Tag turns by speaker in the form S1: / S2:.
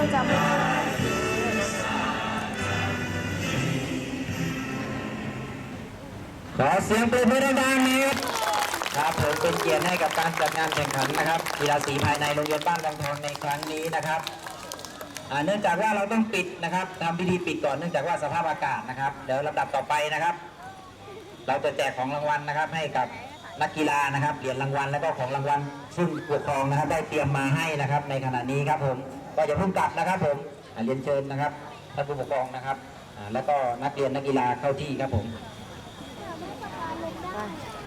S1: เราจะไม่
S2: ขอเสียงปรบมือดังๆนี้ครับผมเป็นเกียรติให้กับการจัดงานแข่งขันนะครับกีฬาสีภายในโรงเรียนบ้านวังทองในครั้งนี้นะครับอ่าเนื่องจากว่าเราต้องปิดนะครับทำพิธีปิดก่อนเนื่องจากว่าสภาพอากาศนะครับเดี๋ยวลำดับต่อไปนะครับ เราจะแจกของรางวัลนะครับให้กับนักกีฬานะครับเหรียญรางวัลแล้วก็ของรางวัลซึ่งผู้ปกครองนะครับ ได้เตรียมมาให้นะครับ ในขณะนี้ครับผม ก็อย่าพิ่งกลับนะครับผมเรียนเชิญนะครับท่านผู้ปกครองนะครับแล้วก็นักเรียนนักกีฬาเข้าที่ครับผม